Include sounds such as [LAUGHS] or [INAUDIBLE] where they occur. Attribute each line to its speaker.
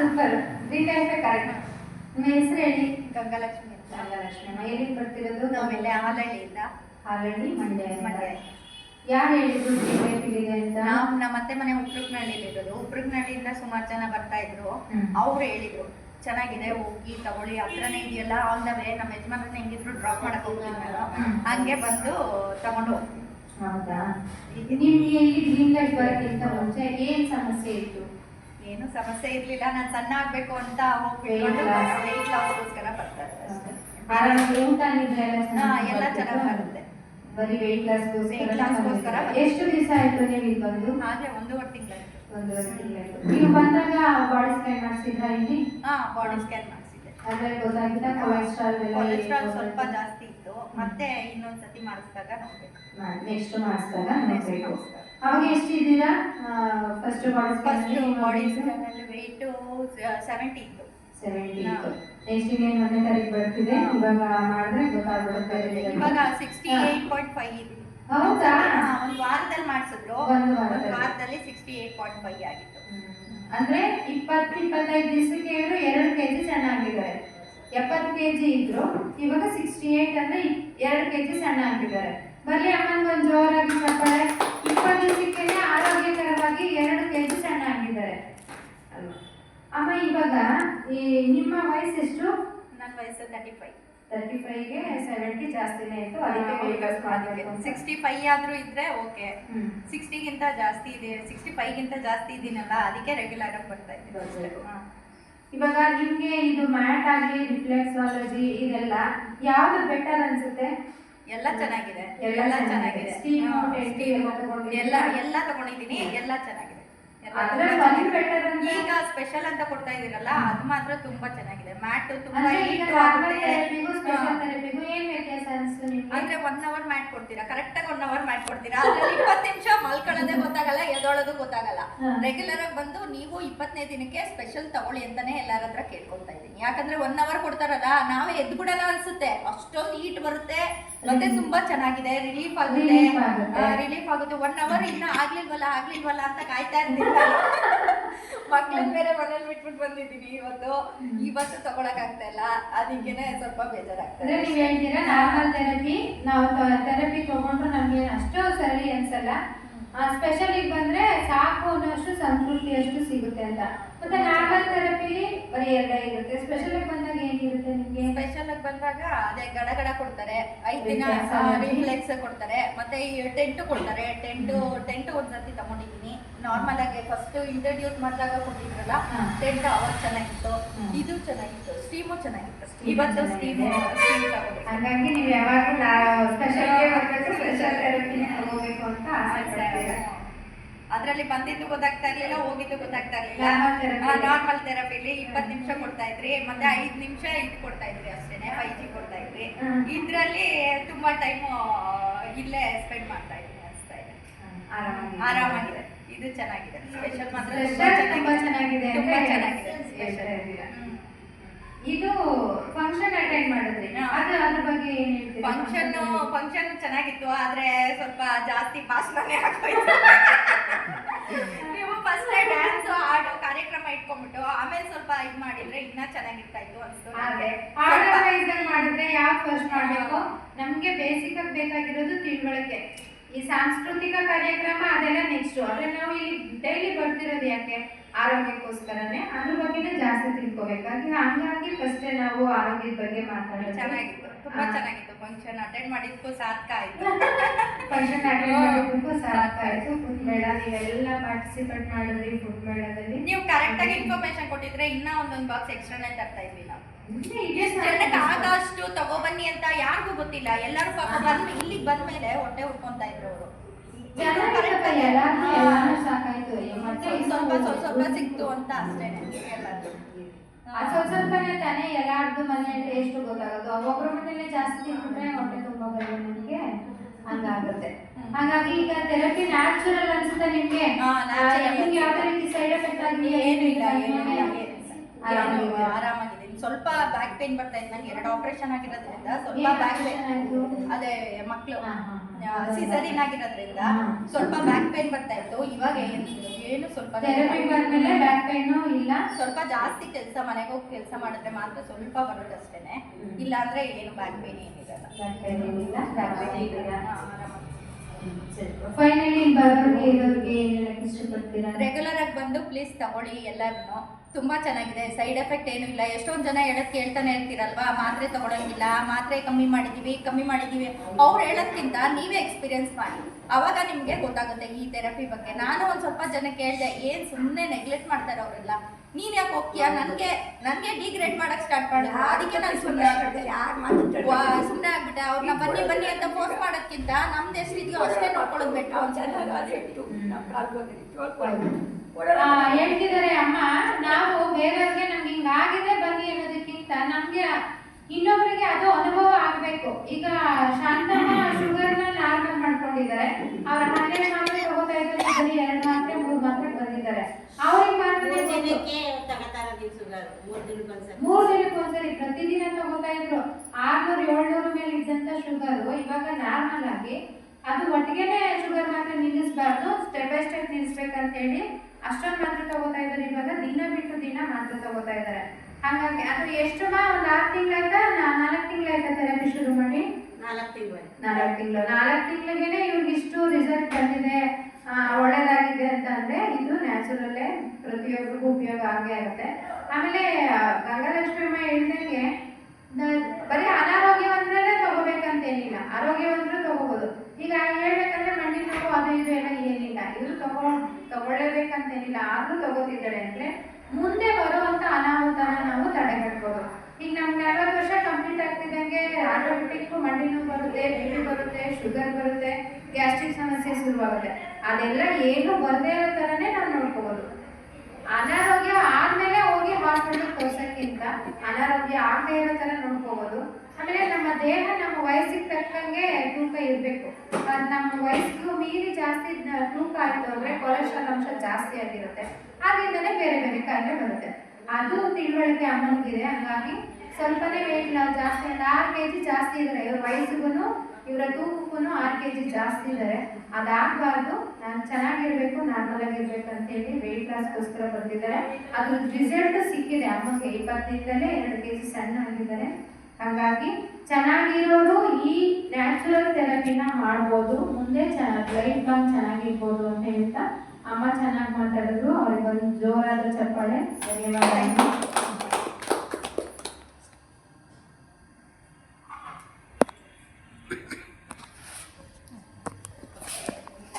Speaker 1: Super. Three times correct ನಿಮ್ಮ ಹೆಸರು ಹೇಳಿ.
Speaker 2: ಗಂಗಲಕ್ಷ್ಮಿ ಅಂತ.
Speaker 1: ಗಂಗಾಲಕ್ಷ್ಮಿ. ಎಲ್ಲಿಗೆ ಬರ್ತಿರೋದು
Speaker 2: ನಾವೆಲ್ಲ ಹಾಲಹಳ್ಳಿಯಿಂದ
Speaker 1: ಹಾಲಳ್ಳಿ ಮಂಡ್ಯ
Speaker 2: ಮಂಡ್ಯ.
Speaker 1: ಯಾರು ಹೇಳಿದ್ರು ಇದೆ ಅಂತ?
Speaker 2: ನಾವು ನಮ್ಮ ಅತ್ತೆ ಮನೆ ಉಪ್ರಕ್ನಹಳ್ಳಿಲಿ ಇರೋದು. ಉಪ್ರಕ್ನಹಳ್ಳಿಯಿಂದ ಸುಮಾರು ಜನ ಬರ್ತಾ ಇದ್ರು. ಅವ್ರು ಹೇಳಿದ್ರು ಚೆನ್ನಾಗಿದೆ ಹೋಗಿ ತಗೊಳ್ಳಿ. ಹತ್ರನೇ ಇದೆಯಲ್ಲ ಆನ್ ದ ವೇ ನಮ್ಮ ಯಜಮಾನ ಹೆಂಗಿದ್ರು ಡ್ರಾಪ್ ಮಾಡಕ್ ಹೋಗ್ತೀನಿ ನಾನು ಹಂಗೆ ಬಂದು ತಗೊಂಡು.
Speaker 1: ಹೌದಾ? ನಿಮ್ಗೆ ಇಲ್ಲಿ ಗ್ರೀನ್ ಲೈಟ್ ಬರೋಕ್ಕಿಂತ ಮುಂಚೆ ಏನ್ ಸಮಸ್ಯೆ ಇತ್ತು?
Speaker 2: ಏನು ಸಮಸ್ಯೆ ಇರ್ಲಿಲ್ಲ ನಾನು ಸಣ್ಣ ಆಗ್ಬೇಕು ಅಂತ ಹೋಗ್ಬಿಟ್ಟು. ವೆಯ್ಟ್ ಲಾಸ್ಗೋಸ್ಕರ
Speaker 1: ಎಲ್ಲ ಚೆನ್ನಾಗಿ
Speaker 2: ಬರುತ್ತೆ.
Speaker 1: ಬರೀ ವೆಯ್ಟ್ ಲಾಸ್ಗೋಸ್ಕರ ಎಷ್ಟು ದಿವಸ ಆಯ್ತು ನೀವು ಇಲ್ಲಿ ಬಂದು?
Speaker 2: ಹಾಗೆ ಒಂದೂವರೆ ತಿಂಗಳಾಯ್ತು.
Speaker 1: ಒಂದೂವರೆ ತಿಂಗಳಾಯ್ತು. ನೀವು ಬಂದಾಗ ಬಾಡಿ ಸ್ಕ್ಯಾನ್ ಮಾಡಿಸಿದ್ರಾ ಇಲ್ಲಿ?
Speaker 2: ಹಾ ಬಾಡಿ ಸ್ಕ್ಯಾನ್ ಮಾಡಿಸಿದ್ದೆ.
Speaker 1: ಅದ್ರಲ್ಲಿ ಗೊತ್ತಾಗಿದ್ದ ಕೊಲೆಸ್ಟ್ರಾಲ್
Speaker 2: ಕೊಲೆಸ್ಟ್ರಾಲ್ ಸ್ವಲ್ಪ ಜಾಸ್ತಿ ಮತ್ತೆ ಇನ್ನೊಂದ್ಸತಿ ಮಾಡಿಸಿದಾಗ
Speaker 1: ನೆಕ್ಸ್ಟ್ ಮಾಡಿಸಿದಾಗ ನೋಡ್ಬೇಕು ಅವಾಗ ಎಷ್ಟು ಇದ್ದೀರಾ? First body
Speaker 2: first body weight seventy ಇತ್ತು.
Speaker 1: ಸೆವೆಂಟಿ. ಇತ್ತು. ನೆಕ್ಸ್ಟ್ ಇನ್ನೇನು ಒಂದನೇ ತಾರೀಕು ಬರ್ತಿದೆ. ಇವಾಗ ಮಾಡಿದ್ರೆ ಗೊತ್ತಾಗ್ಬಿಡುತ್ತೆ
Speaker 2: ಇವಾಗ ಸಿಕ್ಸ್ಟಿ ಏಟ್ ಪಾಯಿಂಟ್ ಫೈವ್ ಇದೆ.
Speaker 1: ಹೌದಾ?
Speaker 2: ಒಂದು ವಾರದಲ್ಲಿ ಮಾಡಿಸಿದ್ರು.
Speaker 1: ಒಂದು ವಾರದಲ್ಲಿ.
Speaker 2: ಸಿಕ್ಸ್ಟಿ ಏಟ್ ಪಾಯಿಂಟ್ ಫೈವ್ ಆಗಿತ್ತು.
Speaker 1: ಅಂದ್ರೆ ಇಪ್ಪತ್ತು ಇಪ್ಪತ್ತೈದು ದಿವಸಕ್ಕೆ ಇವರು ಎರಡು ಕೆಜಿ ಸಣ್ಣ ಆಗಿದ್ದಾರೆ ಕೆ ಜಿ ಇದ್ರು. ಇವಾಗ ಸಿಕ್ಸ್ಟಿ ಏಟ್ ಅಂದ್ರೆ ಎರಡು ಕೆ ಜಿ ಸಣ್ಣ ಆಗಿದ್ದಾರೆ. ಬರ್ಲಿ ಅಮ್ಮನ ಒಂದು ಜೋರಾಗಿ ಚಪ್ಪಾಳೆ. ಇಪ್ಪತ್ತು ದಿವಸಕ್ಕೆ ಆರೋಗ್ಯಕರವಾಗಿ ಎರಡು ಕೆ ಜಿ ಸಣ್ಣ ಆಗಿದ್ದಾರೆ? ಅಮ್ಮ ಇವಾಗ ಈ ನಿಮ್ಮ ವಯಸ್ಸು ಎಷ್ಟು?
Speaker 2: ನನ್ನ ವಯಸ್ಸು ತರ್ಟಿ ಫೈವ್
Speaker 1: ತರ್ಟಿ ಫೈವ್ಗೆ ಸೆವೆಂಟಿ ಜಾಸ್ತಿನೇ ಇತ್ತು. ಅದಕ್ಕೆ ಮಾಡ್ಬೇಕು
Speaker 2: ಸಿಕ್ಸ್ಟಿ ಫೈವ್ ಆದ್ರೂ ಇದ್ದರೆ ಓಕೆ. ಸಿಕ್ಸ್ಟಿಗಿಂತ ಜಾಸ್ತಿ ಇದೆ. ಸಿಕ್ಸ್ಟಿ ಫೈವ್ಗಿಂತ ಜಾಸ್ತಿ ಇದ್ದೀನಲ್ಲ ಅದಕ್ಕೆ ರೆಗ್ಯುಲರ್ ಆಗಿ ಬರ್ತಾ ಇದ್ದೀನಿ.
Speaker 1: ಇವಾಗ ನಿಮ್ಗೆ ಇದು ಮ್ಯಾಟ್ ಆಗಿ ರಿಫ್ಲೆಕ್ಸಾಲಜಿ ಇದೆಲ್ಲ ಯಾವ್ದು ಬೆಟರ್ ಅನ್ಸುತ್ತೆ
Speaker 2: ಎಲ್ಲ ಚೆನ್ನಾಗಿದೆ
Speaker 1: ಎಲ್ಲ ಚೆನ್ನಾಗಿದೆ.
Speaker 2: ಹಾ,
Speaker 1: ಎಲ್ಲ?
Speaker 2: ಎಲ್ಲ ತಗೊಂಡಿದ್ದೀನಿ ಎಲ್ಲ ಚೆನ್ನಾಗಿದೆ ಅದರಲ್ಲಿ
Speaker 1: ಒಂದು
Speaker 2: ಚೆನ್ನಾಗಿದೆ. ಸ್ಪೆಷಲ್ ಅಂತ ಕೊಡ್ತಾ ಇದೀರಲ್ಲ ಅದು ಮಾತ್ರ ತುಂಬಾ ಚೆನ್ನಾಗಿದೆ. ಮ್ಯಾಟ್ ತುಂಬಾ
Speaker 1: ಅಂದ್ರೆ
Speaker 2: ಒನ್ ಅವರ್ ಮ್ಯಾಟ್ ಕೊಡ್ತೀರಾ? ಕರೆಕ್ಟ್ ಆಗಿ ಒನ್ ಅವರ್ ಮ್ಯಾಟ್ ಕೊಡ್ತೀರಾ? ಅದ್ರಲ್ಲಿ ಇಪ್ಪತ್ತು ನಿಮಿಷ ಮಲ್ಕೊಳ್ಳೋದೇ ಗೊತ್ತಾಗಲ್ಲ ಎದೊಳೋದು ಗೊತ್ತಾಗಲ್ಲ. ರೆಗ್ಯುಲರ್ ಆಗಿ ಬಂದು ನೀವು ಇಪ್ಪತ್ತನೇ ದಿನಕ್ಕೆ ಸ್ಪೆಷಲ್ ತಗೊಳ್ಳಿ ಅಂತಾನೆ ಎಲ್ಲರ ಹತ್ರ ಕೇಳ್ಕೊಂತಾ ಇದ್ದೀನಿ. ಯಾಕಂದ್ರೆ ಒನ್ ಅವರ್ ಕೊಡ್ತಾರಲ್ಲ ನಾವೇ ಎದ್ದು ಬಿಡಲ್ಲ ಅನ್ಸುತ್ತೆ. ಅಷ್ಟೊಂದು ಹೀಟ್ ಬರುತ್ತೆ. ಮತ್ತೆ ತುಂಬಾ ಚೆನ್ನಾಗಿದೆ. ರಿಲೀಫ್ ಆಗುತ್ತೆ.
Speaker 1: ಆಗುತ್ತೆ.
Speaker 2: ರಿಲೀಫ್ ಆಗುತ್ತೆ. ಒನ್ ಅವರ್ ಇನ್ನ ಆಗ್ಲಿಲ್ವಲ್ಲ ಆಗ್ಲಿಲ್ವಲ್ಲ ಅಂತ ಕಾಯ್ತಾ ಇರ್ತೀನಿ ಮಕ್ಳನ್ನ ಬೇರೆ ಮನೇಲಿ ಬಿಟ್ಬಿಟ್ಟು ಬಂದಿದ್ದೀನಿ ಇವತ್ತು. ಇವತ್ತು ತಗೊಳಕ್ ಆಗ್ತಾ ಇಲ್ಲ. ಅದಕ್ಕೇನೆ ಸ್ವಲ್ಪ ಬೇಜಾರಾಗ್ತದೆ
Speaker 1: ಅಂದ್ರೆ ನೀವ್ ಹೇಳ್ತೀರಾ ನಾರ್ಮಲ್ ಥೆರಪಿ ನಾವು ಥೆರಪಿ ತಗೊಂಡ್ರೆ ನಮ್ಗೆ ಅಷ್ಟು ಸರಿ ಅನ್ಸಲ್ಲ. ಸ್ಪೆಷಲ್ ಈಗ ಬಂದ್ರೆ ಸಾಕು ಅನ್ನೋಷ್ಟು ಸಂತೃಪ್ತಿ ಅಷ್ಟು ಸಿಗುತ್ತೆ ಅಂತ. ಮತ್ತೆ ನಾರ್ಮಲ್ ಥೆರಪಿಲಿ ಬರೀ ಎಲ್ಲ ಇರುತ್ತೆ. ಸ್ಪೆಷಲ್ ಬಂದಾಗ ಏನಿರುತ್ತೆ ನಿಮ್ಗೆ?
Speaker 2: ಸ್ಪೆಷಲ್ ಆಗಿ ಬಂದಾಗ ಅದೇ ಗಡಗಡ ಕೊಡ್ತಾರೆ. ಐದ್ ದಿನ ರಿಫ್ಲೆಕ್ಸ್ ಕೊಡ್ತಾರೆ. ಮತ್ತೆ ಈ ಟೆಂಟ್ ಕೊಡ್ತಾರೆ. ಟೆಂಟ್ ಟೆಂಟ್ ಒಂದ್ಸತಿ ತಗೊಂಡಿದ್ದೀನಿ. ನಾರ್ಮಲ್ ಆಗಿ ಫಸ್ಟ್ ಇಂಟ್ರಡ್ಯೂಸ್ ಮಾಡಿದಾಗ ಕೊಟ್ಟಿದ್ರಲ್ಲ. ಟೆಂಟ್ ಅವಾಗ ಚೆನ್ನಾಗಿತ್ತು. ಇದು ಚೆನ್ನಾಗಿತ್ತು. ಸ್ಟೀಮು ಚೆನ್ನಾಗಿತ್ತು. ಇವತ್ತು ಸ್ಟೀಮು
Speaker 1: ಹಾಗಾಗಿ ನೀವು ಯಾವಾಗ ಸ್ಪೆಷಲ್ ಅಂತ
Speaker 2: ಅದ್ರಲ್ಲಿ ಬಂದಿದ್ದು ಗೊತ್ತಾಗ್ತಾ ಇರ್ಲಿಲ್ಲ ಹೋಗಿದ್ದು ಗೊತ್ತಾಗ್ತಾ ಇರ್ಲಿಲ್ಲ. ನಾರ್ಮಲ್ ಥೆರಪಿಲಿ ಇಪ್ಪತ್ತು ನಿಮಿಷ ಕೊಡ್ತಾ ಇದ್ರಿ. ಮತ್ತೆ ಐದು ನಿಮಿಷ ಇದು ಕೊಡ್ತಾ ಇದ್ರಿ ಅಷ್ಟೇನೆ ಫೈವ್ ಜಿ ಕೊಡ್ತಾ ಇದ್ರಿ.
Speaker 1: ಇದರಲ್ಲಿ
Speaker 2: ಇದ್ರಲ್ಲಿ ತುಂಬಾ ಟೈಮು ಇಲ್ಲೇ ಸ್ಪೆಂಡ್ ಮಾಡ್ತಾ ಇದ್ದೀನಿ ಅನಿಸ್ತಾ ಇದೆ. ಆರಾಮಾಗಿದೆ. ಇದು ಚೆನ್ನಾಗಿದೆ. ಸ್ಪೆಷಲ್ ಮಾತ್ರ
Speaker 1: ತುಂಬಾ ಚೆನ್ನಾಗಿದೆ.
Speaker 2: ತುಂಬಾ ಚೆನ್ನಾಗಿದೆ ಸ್ಪೆಷಲ್
Speaker 1: ಇದ್ದೀರಾ. ಇದು ಫಂಕ್ಷನ್ ಅಟೆಂಡ್ ಮಾಡಿದ್ರಿ?
Speaker 2: ಅದ್ರ
Speaker 1: ಅದು ಅದ್ರ ಬಗ್ಗೆ ಏನ್ ಹೇಳ್ತೀರಾ
Speaker 2: ಫಂಕ್ಷನ್ ಫಂಕ್ಷನ್ ಚೆನ್ನಾಗಿತ್ತು ಆದ್ರೆ ಸ್ವಲ್ಪ ಜಾಸ್ತಿ ಭಾಷಣನೇ ಹಾಕೋಯ್ತು [LAUGHS] ನೀವು ಫಸ್ಟ್ ಡ್ಯಾನ್ಸ್ ಆಡೋ ಕಾರ್ಯಕ್ರಮ ಇಟ್ಕೊಂಡ್ಬಿಟ್ಟು ಆಮೇಲೆ ಸ್ವಲ್ಪ ಇದು ಮಾಡಿದ್ರೆ ಇನ್ನ ಚೆನ್ನಾಗಿರ್ತಾ ಇತ್ತು ಅನ್ಸ್ತು
Speaker 1: ಹಾಗೆ. ಆರ್ಡರ್ ಮಾಡಿದ್ರೆ ಯಾವ್ದು ಫಸ್ಟ್ ಮಾಡ್ಬೇಕು? ನಮ್ಗೆ ಬೇಸಿಕ್ ಆಗಿ ಬೇಕಾಗಿರೋದು ತಿಳುವಳಿಕೆ. ಈ ಸಾಂಸ್ಕೃತಿಕ ಕಾರ್ಯಕ್ರಮ ಅದೆಲ್ಲ ನೆಕ್ಸ್ಟ್ ಆದ್ರೆ ನಾವು ಇಲ್ಲಿ ಡೈಲಿ ಬರ್ತಿರೋದು ಯಾಕೆ? ಆರೋಗ್ಯಕ್ಕೋಸ್ಕರನೇ? ಅದ್ರ ಬಗ್ಗೆನೇ ಜಾಸ್ತಿ ತಿಳ್ಕೋಬೇಕಾಗಿ ಹಂಗಾಗಿ ಫಸ್ಟ್ ನಾವು ಆರೋಗ್ಯದ ಬಗ್ಗೆ ಮಾತಾಡೋದು.
Speaker 2: ಚೆನ್ನಾಗಿತ್ತು. ತುಂಬಾ ಚೆನ್ನಾಗಿತ್ತು ಫಂಕ್ಷನ್ ಅಟೆಂಡ್ ಮಾಡಿದ್ಕೂ ಸಾರ್ಥಕ ಆಯ್ತು.
Speaker 1: ಫಂಕ್ಷನ್ ಅಟೆಂಡ್ ಮಾಡೋದಕ್ಕೂ ಸಾಕು ಆಯ್ತು. ಫುಡ್ ಮೇಳ ನೀವೆಲ್ಲ ಪಾರ್ಟಿಸಿಪೇಟ್ ಮಾಡಿದ್ರಿ ಫುಡ್ ಮೇಳದಲ್ಲಿ.
Speaker 2: ನೀವು ಕರೆಕ್ಟ್ ಆಗಿ ಇನ್ಫಾರ್ಮೇಶನ್ ಕೊಟ್ಟಿದ್ರೆ ಇನ್ನ ಒಂದೊಂದು ಬಾಕ್ಸ್ ಎಕ್ಸ್ಟ್ರಾನೇ ತರ್ತಾ ಇದ್ವಿ ನಾವು. ಜನಕ್ಕೆ ಆಗಷ್ಟು ತಗೋಬನ್ನಿ ಅಂತ ಯಾರಿಗೂ ಗೊತ್ತಿಲ್ಲ. ಎಲ್ಲರೂ ಪಾಪ ಬಂದು ಇಲ್ಲಿಗೆ ಬಂದ್ಮೇಲೆ ಹೊಟ್ಟೆ ಉಟ್ಕೊಂತ ಇದ್ರು ಅವರು. ಸ್ವಲ್ಪ
Speaker 1: ಸ್ವಲ್ಪ
Speaker 2: ಸಿಕ್ತು ಅಂತ ಅಷ್ಟೇ ಎಲ್ಲಾರ್ಗೂ.
Speaker 1: ಸ್ವಲ್ಪ ಸ್ವಲ್ಪನೇ ತಾನೇ ಎಲ್ಲಾರ್ದು ಮನೆ ಟೇಸ್ಟ್ ಗೊತ್ತಾಗೋದು ಒಬ್ಬರ ಮನೇಲಿ ಜಾಸ್ತಿ ತಿಂದ್ರೆ ಹೊಟ್ಟೆ ತುಂಬ ಬರೋ ನಿಮಗೆ ಹಂಗಾಗುತ್ತೆ. ಹಾಗಾಗಿ ಈಗ ಥೆರಪಿ ನ್ಯಾಚುರಲ್ ಅನ್ಸುತ್ತೆ ನಿಮ್ಗೆ. ನಿಮ್ಗೆ ಯಾವ್ದೇ ರೀತಿ ಸೈಡ್ ಎಫೆಕ್ಟ್ ಆಗಿ
Speaker 2: ಏನು ಇಲ್ಲ ಆರಾಮಾಗಿದೆ. ಸ್ವಲ್ಪ ಬ್ಯಾಕ್ ಪೇನ್ ಬರ್ತಾ ಇತ್ತು ನಂಗೆ. ಎರಡು ಆಪರೇಷನ್ ಆಗಿರೋದ್ರಿಂದ ಸ್ವಲ್ಪ ಬ್ಯಾಕ್ ಪೇನ್ ಅದೇ ಮಕ್ಕಳು. ಸಿಸರಿನ್ ಆಗಿರೋದ್ರಿಂದ ಸ್ವಲ್ಪ ಬ್ಯಾಕ್ ಪೇನ್ ಬರ್ತಾ ಇತ್ತು. ಇವಾಗ ಏನು ಏನು ಸ್ವಲ್ಪ
Speaker 1: ಥೆರಪಿ ಬಂದ್ಮೇಲೆ ಬ್ಯಾಕ್ ಪೈನು ಇಲ್ಲ.
Speaker 2: ಸ್ವಲ್ಪ ಜಾಸ್ತಿ ಕೆಲಸ ಮನೆಗೆ ಹೋಗಿ ಕೆಲಸ ಮಾಡಿದ್ರೆ ಮಾತ್ರ ಸ್ವಲ್ಪ ಬರೋದಷ್ಟೇನೆ. ಇಲ್ಲ ಅಂದ್ರೆ ಏನು ಬ್ಯಾಕ್ ಪೇನ್ ಏನಿರಲ್ಲ.
Speaker 1: ಬ್ಯಾಕ್ ಪೈನ್ ಏನಿಲ್ಲ. ಬ್ಯಾಕ್ ಪೈನ್ ಏನಿಲ್ಲ. ಫೈನಲಿ ಬರೋರಿಗೆ ಇರೋರಿಗೆ ಏನ್ ಹೇಳಕ್ ಇಷ್ಟಪಡ್ತೀರಾ?
Speaker 2: ರೆಗ್ಯುಲರ್ ಆಗಿ ಬಂದು ಪ್ಲೀಸ್ ತಗೊಳ್ಳಿ ಎಲ್ಲರೂ ತುಂಬಾ ಚೆನ್ನಾಗಿದೆ. ಸೈಡ್ ಎಫೆಕ್ಟ್ ಏನು ಇಲ್ಲ. ಎಷ್ಟೊಂದು ಜನ ಹೇಳೋದು ಕೇಳ್ತಾನೆ ಇರ್ತೀರಲ್ವಾ? ಮಾತ್ರೆ ತಗೊಳಂಗಿಲ್ಲ ಮಾತ್ರೆ ಕಮ್ಮಿ ಮಾಡಿದೀವಿ ಕಮ್ಮಿ ಮಾಡಿದೀವಿ. ಅವ್ರು ಹೇಳೋದ್ಕಿಂತ ನೀವೇ ಎಕ್ಸ್ಪೀರಿಯನ್ಸ್ ಮಾಡಿ. ಅವಾಗ ನಿಮ್ಗೆ ಗೊತ್ತಾಗುತ್ತೆ ಈ ಥೆರಪಿ ಬಗ್ಗೆ. ನಾನು ಒಂದ್ ಸ್ವಲ್ಪ ಜನ ಕೇಳಿದೆ ಏನ್ ಸುಮ್ಮನೆ ನೆಗ್ಲೆಕ್ಟ್ ಮಾಡ್ತಾರೆ ಅವರೆಲ್ಲ? ನೀನ್ ಯಾಕೆ ಹೋಗ್ತೀಯಾ? ನನ್ಗೆ ನನ್ಗೆ ಡಿಗ್ರೇಡ್ ಮಾಡಕ್ ಸ್ಟಾರ್ಟ್ ಮಾಡಿದ್ರು ಅದಕ್ಕೆ ನಾನು ಸುಮ್ಮನೆ ಸುಮ್ಮನೆ ಆಗ್ಬಿಟ್ಟೆ. ಅವ್ರನ್ನ ಬನ್ನಿ ಬನ್ನಿ ಅಂತ ಫೋರ್ಸ್ ಮಾಡೋದ್ಕಿಂತ ನಮ್ದು ಎಷ್ಟಿದೆಯೋ ಅಷ್ಟೇ ನೋಡ್ಕೊಳ್ಳೋದು ಬೆಟ್ರು
Speaker 1: ಆ, ಹೇಳ್ತಿದ್ದಾರೆ ಅಮ್ಮ ನಾವು ಬೇರೆಯವ್ರಿಗೆ ನಮ್ಗೆ ಹಿಂಗಾಗಿದೆ ಬನ್ನಿ ಅನ್ನೋದಕ್ಕಿಂತ ನಮ್ಗೆ ಇನ್ನೊಬ್ಬರಿಗೆ ಅದು ಅನುಭವ ಆಗ್ಬೇಕು. ಈಗ ಶಾಂತಮ್ಮ ಶುಗರ್ನ ನಾರ್ಮಲ್ ಮಾಡ್ಕೊಂಡಿದ್ದಾರೆ ಅವ್ರ ಹನ್ನೆರಡು ಮಾತ್ರೆ ತಗೋತಾ ಇದ್ದಾರೆ ಬರೀ ಎರಡು ಮಾತ್ರೆ ಮೂರು ಮಾತ್ರೆ ಬಂದಿದ್ದಾರೆ. ಅವ್ರಿಗೆ ಮಾತ್ರ
Speaker 3: ಮೂರು ದಿನಕ್ಕೊಂದ್ಸರಿ
Speaker 1: ಮೂರು ದಿನಕ್ಕೆ ಒಂದ್ಸರಿ. ಪ್ರತಿದಿನ ತಗೋತಾ ಇದ್ರು. ಆರ್ನೂರು ಏಳ್ನೂರು ಮೇಲೆ ಇದ್ದಂತ ಶುಗರ್ ಇವಾಗ ನಾರ್ಮಲ್ ಆಗಿ ಅದು ಒಟ್ಟಿಗೆನೆ ಶುಗರ್ ಮಾತ್ರ ನಿಲ್ಲಿಸಬಾರ್ದು ಸ್ಟೆಪ್ ಬೈ ಸ್ಟೆಪ್ ನಿಲ್ಲಿಸ್ಬೇಕಂತ ಹೇಳಿ ಅಷ್ಟೊಂದು ಮಾತ್ರ ತಗೋತಾ ಇದ್ದಾರೆ. ಇವಾಗ ದಿನ ಬಿಟ್ಟು ದಿನ ಮಾತ್ರ ತಗೋತಾ ಇದ್ದಾರೆ. ಹಾಗಾಗಿ ಅದು ಎಷ್ಟು ಮಾ ಒಂದು ಆರು ತಿಂಗಳಾಯ್ತಾ ನಾಲ್ಕು ತಿಂಗಳಾಯ್ತಾ ಥೆರಪಿ ಶುರು ಮಾಡಿ?
Speaker 3: ನಾಲ್ಕು ತಿಂಗಳು
Speaker 1: ನಾಲ್ಕು ತಿಂಗಳು. ನಾಲ್ಕು ತಿಂಗಳಿಗೆನೆ ಇವ್ರಿಗೆ ಇಷ್ಟು ರಿಸಲ್ಟ್ ಬಂದಿದೆ ಒಳ್ಳೇದಾಗಿದೆ ಅಂತ ಅಂದ್ರೆ ಇದು ನ್ಯಾಚುರಲ್ಲೇ ಪ್ರತಿಯೊಬ್ಬರಿಗೂ ಉಪಯೋಗ ಆಗೇ ಆಗುತ್ತೆ. ಆಮೇಲೆ ಗಂಗಾಲಕ್ಷ್ಮಿ ಹೇಳ್ದಂಗೆ ಬರೀ ಅನಾರೋಗ್ಯವಂತರೇ ತಗೋಬೇಕಂತೇನಿಲ್ಲ. ಆರೋಗ್ಯವಂತರು ತಗೋಬಹುದು ಈಗ ಹೇಳ್ಬೇಕಂದ್ರೆ ನೋವು ಅದು ಇದು ಎಲ್ಲ ಏನಿಲ್ಲ. ಇವರು ತಗೋ ತಗೊಳ್ಳೇಬೇಕಂತೇನಿಲ್ಲ. ಆದ್ರೂ ತಗೋತಿದ್ದಾರೆ ಅಂದ್ರೆ ಮುಂದೆ ಬರುವಂತ ಅನಾಹುತನ ನಾವು ತಡೆಗಟ್ಬೋದು. ಈಗ ನಮ್ಗೆ ನಲವತ್ತು ವರ್ಷ ಕಂಪ್ಲೀಟ್ ಆಗ್ತಿದ್ದಂಗೆ ಆಟೋಮೆಟಿಕ್ ನೋವು ಬರುತ್ತೆ ಬಿಪಿ ಬರುತ್ತೆ ಶುಗರ್ ಬರುತ್ತೆ ಗ್ಯಾಸ್ಟ್ರಿಕ್ ಸಮಸ್ಯೆ ಶುರುವಾಗುತ್ತೆ. ಅದೆಲ್ಲ ಏನು ಬರದೇ ಇರೋ ಥರನೇ ನಾವು ನೋಡ್ಕೋಬೋದು. ಅನಾರೋಗ್ಯ ಆದ್ಮೇಲೆ ಹೋಗಿ ಹಾಸ್ಪಿಟಲ್ ತೋರ್ಸೋಕ್ಕಿಂತ ಅನಾರೋಗ್ಯ ಆಗದೆ ಇರೋ ತರ ನೋಡ್ಕೋಬಹುದು ಆಮೇಲೆ ನಮ್ಮ ದೇಹ ನಮ್ಮ ವಯಸ್ಸಿಗೆ ತಕ್ಕಂಗೆ ತೂಕ ಇರಬೇಕು. ನಮ್ಮ ವಯಸ್ಸಿಗೂ ಮೀರಿ ಜಾಸ್ತಿ ತೂಕ ಆಯ್ತು ಅಂದ್ರೆ ಕೊಲೆಸ್ಟ್ರಾಲ್ ಅಂಶ ಜಾಸ್ತಿ ಆಗಿರುತ್ತೆ. ಆಗಿಂದನೇ ಬೇರೆ ಬೇರೆ ಕಾಯಿಲೆ ಬರುತ್ತೆ. ಅದು ತಿಳುವಳಿಕೆ ಅಮ್ಮನಿಗಿದೆ. ಹಂಗಾಗಿ ಸ್ವಲ್ಪನೇ ವೇಟ್ ಲಾಸ್ ಜಾಸ್ತಿ ಒಂದು ಆರು ಕೆ ಜಿ ಜಾಸ್ತಿ ಇದ್ದಾರೆ. ಇವ್ರ ವಯಸ್ಸಿಗೂ ಇವರ ತೂಕಕ್ಕೂ ಆರು ಕೆ ಜಿ ಜಾಸ್ತಿ ಇದ್ದಾರೆ. ಅದಾಗಬಾರ್ದು. ನಾನು ಚೆನ್ನಾಗಿರ್ಬೇಕು ನಾರ್ಮಲ್ ಆಗಿರ್ಬೇಕು ಅಂತ ಹೇಳಿ ವೆಯ್ಟ್ ಲಾಸ್ಗೋಸ್ಕರ ಬಂದಿದ್ದಾರೆ ಅದ್ರ ರಿಸಲ್ಟ್ ಸಿಕ್ಕಿದೆ. ಅಮ್ಮಗೆ ಇಪ್ಪತ್ತಿಂದಲೇ ಎರಡು ಕೆ ಜಿ ಸಣ್ಣ ಆಗಿದ್ದಾರೆ. ಹಾಗಾಗಿ ಚೆನ್ನಾಗಿರೋರು ಈ ನ್ಯಾಚುರಲ್ ಥೆರಪಿನ ಮಾಡ್ಬೋದು. ಮುಂದೆ ಚೆನ್ನಾಗಿ ಲೈಫ್ ಲಾಂಗ್ ಚೆನ್ನಾಗಿರ್ಬೋದು ಅಂತ ಹೇಳ್ತಾ, ಅಮ್ಮ ಚೆನ್ನಾಗಿ ಮಾತಾಡಿದ್ರು. ಅವ್ರಿಗೆ ಒಂದು ಜೋರಾದ ಚಪ್ಪಾಳೆ. ಧನ್ಯವಾದ.